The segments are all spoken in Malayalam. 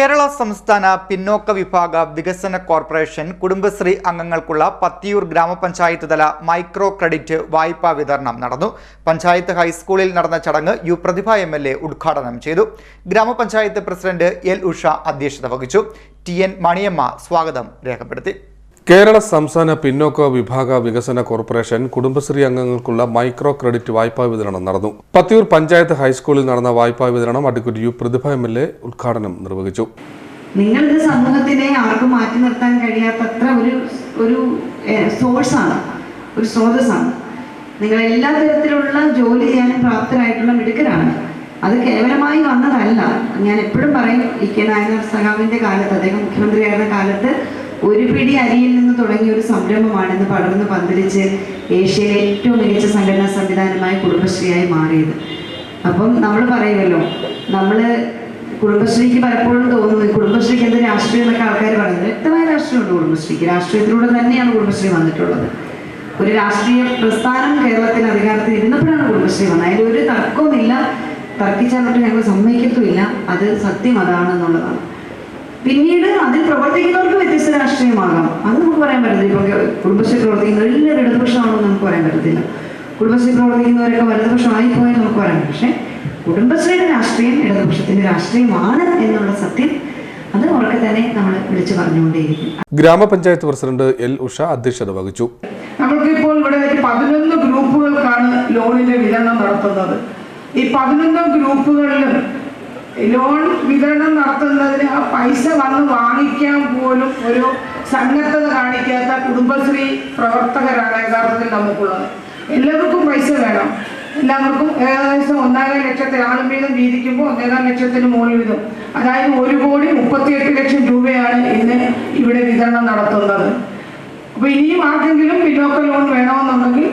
കേരള സംസ്ഥാന പിന്നോക്ക വിഭാഗ വികസന കോർപ്പറേഷൻ കുടുംബശ്രീ അംഗങ്ങൾക്കുള്ള പത്തിയൂർ ഗ്രാമപഞ്ചായത്ത് തല മൈക്രോ ക്രെഡിറ്റ് വായ്പാ വിതരണം നടന്നു. പഞ്ചായത്ത് ഹൈസ്കൂളിൽ നടന്ന ചടങ്ങ് U Prathibha M L A ഉദ്ഘാടനം ചെയ്തു. ഗ്രാമപഞ്ചായത്ത് പ്രസിഡന്റ് എൽ ഉഷ അധ്യക്ഷത വഹിച്ചു. ടി എൻ മണിയമ്മ സ്വാഗതം രേഖപ്പെടുത്തി. കേരള സംസ്ഥാന പിന്നോക്ക വിഭാഗ വികസന കോർപ്പറേഷൻ കുടുംബശ്രീ അംഗങ്ങൾക്കുള്ള മൈക്രോ ക്രെഡിറ്റ് വായ്പാ വിതരണം നടന്നു. പത്തിയൂർ പഞ്ചായത്ത് ഹൈസ്കൂളിൽ നടന്ന വായ്പാ വിതരണം അടിക്കുറ്റി U Prathibha M L A ഉദ്ഘാടനം നിർവഹിച്ചു. നിങ്ങളുടെ സമൂഹത്തിനെ ആർക്കും മാറ്റി നിർത്താൻ കഴിയാത്തത്ര ഒരു ഒരു സോഴ്സാണ് ഒരു സ്രോതസ്സാണ്. നിങ്ങൾ എല്ലാ തരത്തിലുള്ള ജോലി ചെയ്യാനും പ്രാപ്തരായിട്ടുള്ള മിടുക്കരാണ്. അത് കേവലമായി വന്നതല്ല. ഞാൻ എപ്പോഴും പറയും ഇ കെ നായനാർ സഖാവിന്റെ കാലത്ത് അദ്ദേഹം മുഖ്യമന്ത്രിയായിരുന്ന കാലത്ത് ഒരു പിടി അരിയിൽ നിന്ന് തുടങ്ങിയ ഒരു സംരംഭമാണെന്ന് പടർന്ന് പന്തലിച്ച് ഏഷ്യയിലെ ഏറ്റവും മികച്ച സംഘടനാ സംവിധാനമായ കുടുംബശ്രീയായി മാറിയത്. അപ്പം നമ്മൾ പറയുമല്ലോ നമ്മൾ കുടുംബശ്രീക്ക് പലപ്പോഴും തോന്നുന്നു കുടുംബശ്രീക്ക് എന്ത് രാഷ്ട്രീയം എന്നൊക്കെ ആൾക്കാർ പറയുന്നത് വ്യക്തമായ രാഷ്ട്രീയമുണ്ട് കുടുംബശ്രീക്ക്. രാഷ്ട്രീയത്തിലൂടെ തന്നെയാണ് കുടുംബശ്രീ വന്നിട്ടുള്ളത്. ഒരു രാഷ്ട്രീയ പ്രസ്ഥാനം കേരളത്തിന് അധികാരത്തിൽ ഇരുന്നപ്പോഴാണ് കുടുംബശ്രീ വന്നത്. അതിൽ ഒരു തർക്കവുമില്ല. തർക്കിച്ചാൽ ഞങ്ങൾ സമ്മതിക്കത്തുമില്ല. അത് സത്യം അതാണെന്നുള്ളതാണ്. പിന്നീട് അതിൽ പ്രവർത്തിക്കുന്നവർക്ക് വ്യത്യസ്ത രാഷ്ട്രീയമാകാം. അത് നമുക്ക് പറയാൻ പറ്റത്തില്ല. ഇപ്പൊ കുടുംബശ്രീ പ്രവർത്തിക്കുന്നവർ എല്ലാവരും ഇടതുപക്ഷമാണെന്ന് നമുക്ക് പറയാൻ പറ്റത്തില്ല. കുടുംബശ്രീ പ്രവർത്തിക്കുന്നവരൊക്കെ വലതുപക്ഷമായി പോയാൽ നമുക്ക് പറയാം പക്ഷെ കുടുംബശ്രീയുടെ രാഷ്ട്രീയം ഇടതുപക്ഷത്തിന്റെ രാഷ്ട്രീയമാണ് എന്നുള്ള സത്യം അത് ഉറക്കെ തന്നെ നമ്മൾ വിളിച്ചു പറഞ്ഞുകൊണ്ടേയിരിക്കും. ഗ്രാമപഞ്ചായത്ത് പ്രസിഡന്റ് എൽ ഉഷ അധ്യക്ഷത വഹിച്ചു. നമ്മൾക്കിപ്പോൾ ഇവിടെ പതിനൊന്ന് ഗ്രൂപ്പുകൾക്കാണ് ലോണിന്റെ വിതരണം നടത്തുന്നത്. ഈ പതിനൊന്ന് ഗ്രൂപ്പുകളിലും ലോൺ വിതരണം നടത്തുന്നതിന് ആ പൈസ വന്ന് വാങ്ങിക്കാൻ പോലും ഒരു സന്നദ്ധത കാണിക്കാത്ത കുടുംബശ്രീ പ്രവർത്തകരാണ് യഥാർത്ഥത്തിൽ നമുക്കുള്ളത്. എല്ലാവർക്കും പൈസ വേണം. എല്ലാവർക്കും ഏകദേശം ഒന്നര ലക്ഷത്തിൽ ആളും വീതം വീതിക്കുമ്പോൾ ഒന്നേകാൽ ലക്ഷത്തിന് മുകളിൽ വീതം. അതായത് ഒരു കോടി മുപ്പത്തിയെട്ട് ലക്ഷം രൂപയാണ് ഇന്ന് ഇവിടെ വിതരണം നടത്തുന്നത്. അപ്പൊ ഇനിയും ആർക്കെങ്കിലും പിന്നോക്ക ലോൺ വേണമെന്നുണ്ടെങ്കിൽ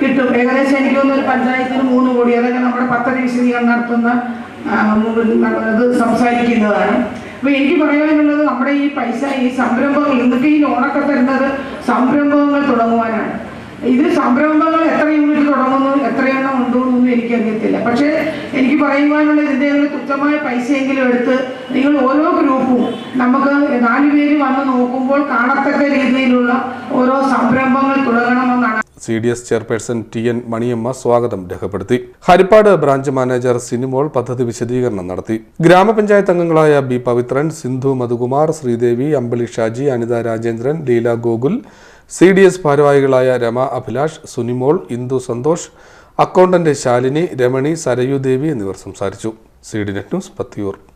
കിട്ടും. ഏകദേശം എനിക്ക് തോന്നുന്നു ഒരു പഞ്ചായത്തിന് മൂന്ന് കോടി അതൊക്കെ നമ്മുടെ പദ്ധതി വിശദീകരണം നടത്തുന്ന ഇത് സംസാരിക്കുന്നതാണ്. അപ്പൊ എനിക്ക് പറയാനുള്ളത് നമ്മുടെ ഈ പൈസ ഈ സംരംഭങ്ങൾ ഇന്നത്തെ ഈ ലോണൊക്കെ തരുന്നത് സംരംഭങ്ങൾ തുടങ്ങുവാനാണ്. ഇത് സംരംഭങ്ങൾ എത്ര യൂണിറ്റ് തുടങ്ങുന്നു എത്രയെണ്ണം എന്നൊന്നും എനിക്കറിയത്തില്ല. പക്ഷേ എനിക്ക് പറയുവാനുള്ള ഇതിന്റെ തുച്ഛമായ പൈസയെങ്കിലും എടുത്ത് നിങ്ങൾ ഓരോ ഗ്രൂപ്പും നമുക്ക് നാല് പേര് വന്ന് നോക്കുമ്പോൾ കാണത്തക്ക രീതിയിലുള്ള ഓരോ സംരംഭങ്ങൾ തുടങ്ങണമെന്നാണ് C D S chairperson T N Maniyamma സ്വാഗതം രേഖപ്പെടുത്തി. ഹരിപ്പാട് ബ്രാഞ്ച് മാനേജർ സിനിമോൾ പദ്ധതി വിശദീകരണം നടത്തി. ഗ്രാമപഞ്ചായത്ത് അംഗങ്ങളായ B Pavithran Sindhu Madhukumar Sreedevi Ambili Shaji Anitha Rajendran Leela Gokul C D S ഭാരവാഹികളായ രമ അഭിലാഷ് സുനിമോൾ ഇന്ദു സന്തോഷ് അക്കൗണ്ടന്റ് ശാലിനി രമണി സരയുദേവി എന്നിവർ സംസാരിച്ചു. C D net news Pathiyoor.